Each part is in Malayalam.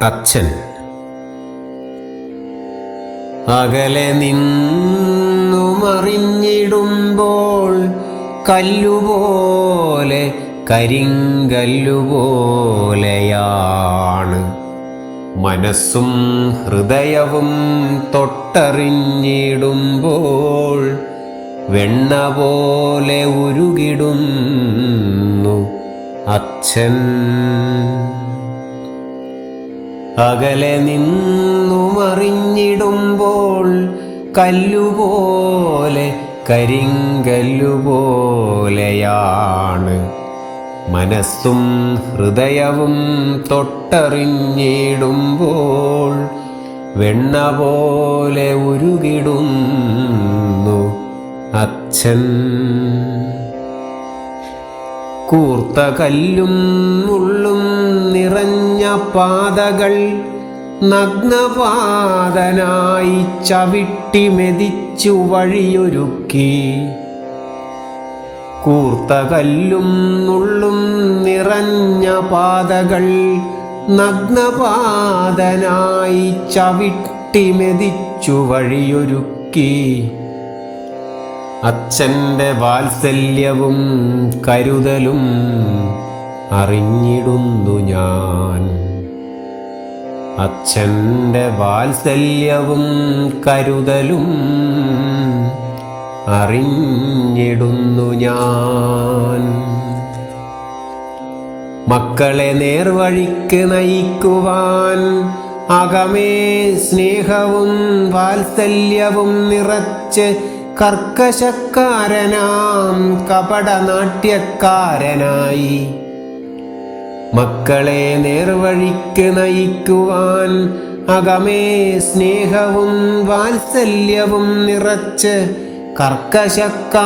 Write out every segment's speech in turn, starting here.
അച്ഛൻ. അകലെ നിന്നുമറിഞ്ഞിടുമ്പോൾ കല്ലുപോലെ കരിങ്കല്ലുപോലെയാണ്. മനസ്സും ഹൃദയവും തൊട്ടറിഞ്ഞിടുമ്പോൾ വെണ്ണ പോലെ ഉരുകിടുന്നു അച്ഛൻ. അകലെ നിന്നുമറിഞ്ഞിടുമ്പോൾ കല്ലുപോലെ കരിങ്കല്ലുപോലെയാണ്. മനസ്സും ഹൃദയവും തൊട്ടറിഞ്ഞിടുമ്പോൾ വെണ്ണ പോലെ ഉരുകിടുന്നു അച്ഛൻ. കൂർത്ത കല്ലും മുള്ളും നിറഞ്ഞ പാതകൾ നഗ്നപാതനായി ചവിട്ടി മെതിച്ചു വഴിയൊരുക്കി. കൂർത്ത കല്ലും മുള്ളും നിറഞ്ഞ പാതകൾ നഗ്നപാതനായി ചവിട്ടി മെതിച്ചു വഴിയൊരുക്കി. അച്ഛന്റെ വാത്സല്യവും കരുതലും അറിഞ്ഞിടുന്നു ഞാൻ. അച്ഛന്റെ വാത്സല്യവും കരുതലും അറിഞ്ഞിടുന്നു ഞാൻ. മക്കളെ നേർവഴിക്ക് നയിക്കുവാൻ അകമേ സ്നേഹവും വാത്സല്യവും നിറച്ച് കർക്കശക്കാരനാം കപടനാട്യക്കാരനായി. മക്കളെ നേർവഴിക്ക് നയിക്കുവാൻ അകമേ സ്നേഹവും വാത്സല്യവും നിറച്ച് കർക്കശക്കാരനാം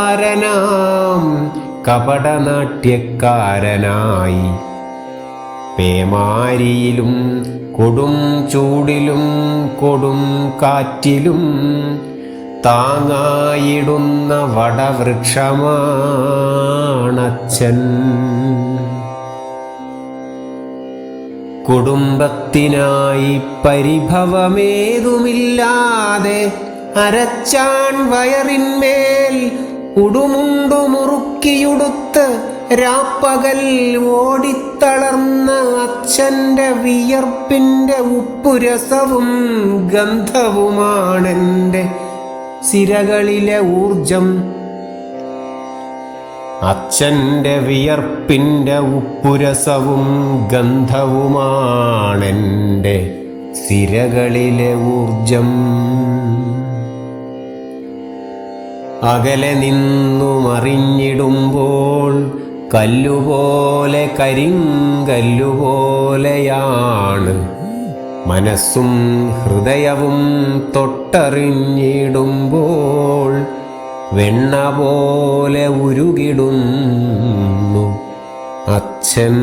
കപടനാട്യക്കാരനായി. പേമാരിയിലും കൊടും ചൂടിലും കൊടും കാറ്റിലും താങ്ങായിടുന്ന വടവൃക്ഷമാണച്ഛൻ. കുടുംബത്തിനായി പരിഭവമേതുമില്ലാതെ അരച്ചാൻ വയറിന്മേൽ ഉടുമുണ്ടു മുറുക്കിയുടുത്ത് രാപ്പകൽ ഓടിത്തളർന്ന അച്ഛന്റെ വിയർപ്പിന്റെ ഉപ്പുരസവും ഗന്ധവുമാണെന്റെ സിരകളിലെ ഊർജം അച്ഛന്റെ വിയർപ്പിന്റെ ഉപ്പുരസവും ഗന്ധവുമാണെന്റെ സിരകളിലെ ഊർജം അകലെ നിന്നു നിന്നുമറിഞ്ഞിടുമ്പോൾ കല്ലുപോലെ കരിങ്കല്ലുപോലെയാണ് മനസ്സും ഹൃദയവും തൊട്ടറിഞ്ഞിടുമ്പോൾ വെണ്ണ പോലെ ഉരുകിടുന്നു. അച്ഛൻ